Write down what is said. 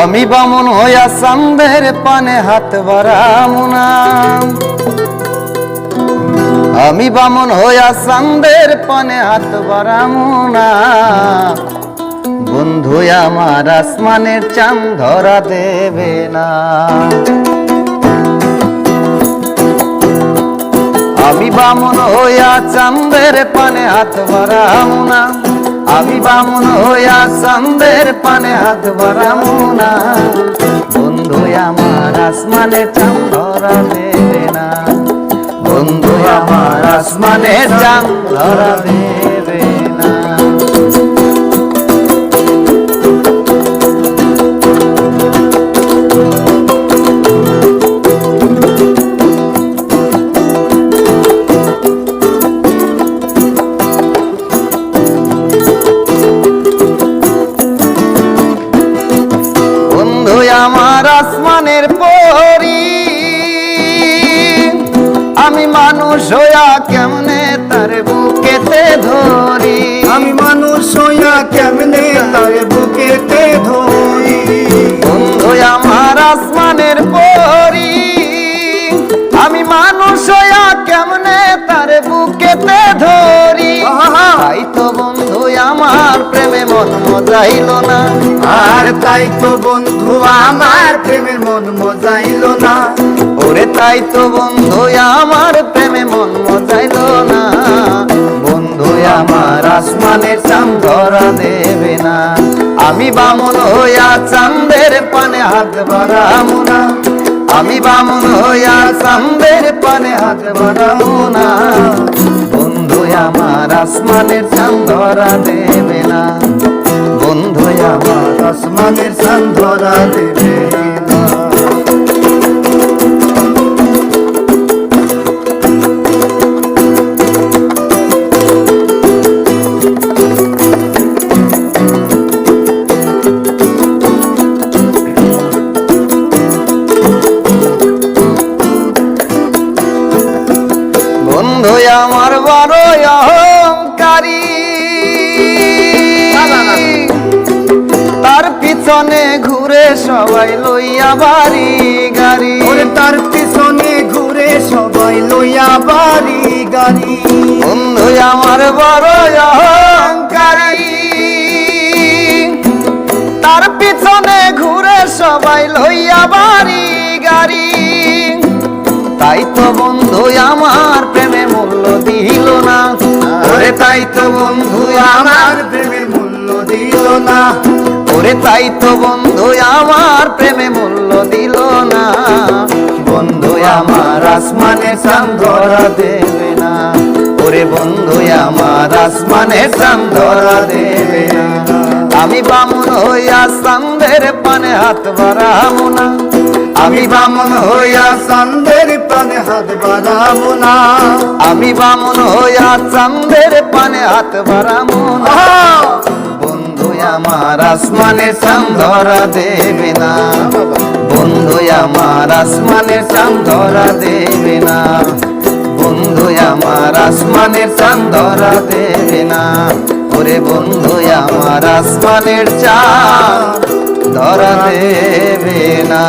আমি বামন হইয়া চান্দের পানে হাত বাড়ামুনা আমি বামন হইয়া চান্দের পানে হাত বাড়ামুনা বন্ধু, আমার আসমানের চাঁদ ধরা দেবে না। আমি বামন হইয়া চান্দের পানে হাত বাড়ামুনা আমি বামুন হইয়া চান্দের পানে হাত বারামুনা বন্ধু, আমার আসমানে চাঁদ ধরা দেবে না। বন্ধু, আমার আসমানে চাঁদ ধরা দেবে আমার আসমানের পরি। আমি মানুষ হইয়া কেমনে তার বুকেতে ধরি? আমি মানুষ হইয়া কেমনে তার বুকেতে ধরি? বন্ধু আমার আসমানের পরি। আমি মানুষ হইয়া কেমনে তার বুকেতে ধরি? আহা! তাই তো বন্ধু আমার প্রেমে মন মজাইল না। আর তাই তো বন্ধু, আমার প্রেমের মন মজাইল না। ওরে তাই তো বন্ধু, আমার প্রেমে মন মজাইল না। বন্ধু, আমার আসমানের চাঁদ ধরা দেবে না। আমি বামন হইয়া চাঁদের পানে হাত বাড়াবো না। আমি বামন হইয়া চাঁদের পানে হাত বাড়াবো না। আমার আসমানের চাঁদ ধরা দেবে না। বন্ধু আমার আসমানের চান ধরা দেবে না। পিছনে ঘুরে সবাই লইয়া বাড়ি গাড়ি। ওরে তার পিছনে ঘুরে সবাই লইয়া বাড়ি গাড়ি। বন্ধু আমার বড় অহংকারী। তার পিছনে ঘুরে সবাই লইয়া বাড়ি গাড়ি। তাই তো বন্ধু আমার প্রেমে মূল্য দিল না। ওরে তাই তো বন্ধু আমার প্রেমের মূল্য দিল না। ওরে তাই তো বন্ধু, আমার প্রেমে মূল্য দিল না। বন্ধু, আমার আসমানে চাঁদ ধরা দেবে না। ওরে বন্ধু, আমার আসমানে চাঁদ ধরা দেবে না। আমি বামন হইয়া চাঁদের পানে হাত বাড়াবো না। আমি বামন হইয়া চান্দের পানে হাত বাড়াবো না। আমি বামন হইয়া চাঁদের পানে হাত বাড়াবো না। বন্ধু আমার আসমানে চাঁদ ধরা দেবে না। বন্ধু আমার আসমানে চাঁদ ধরা দেবে না। বন্ধু আমার আসমানের চাঁদ ধরা দেবে না। ওরে বন্ধু আমার আসমানের চা ধরা দেবে না।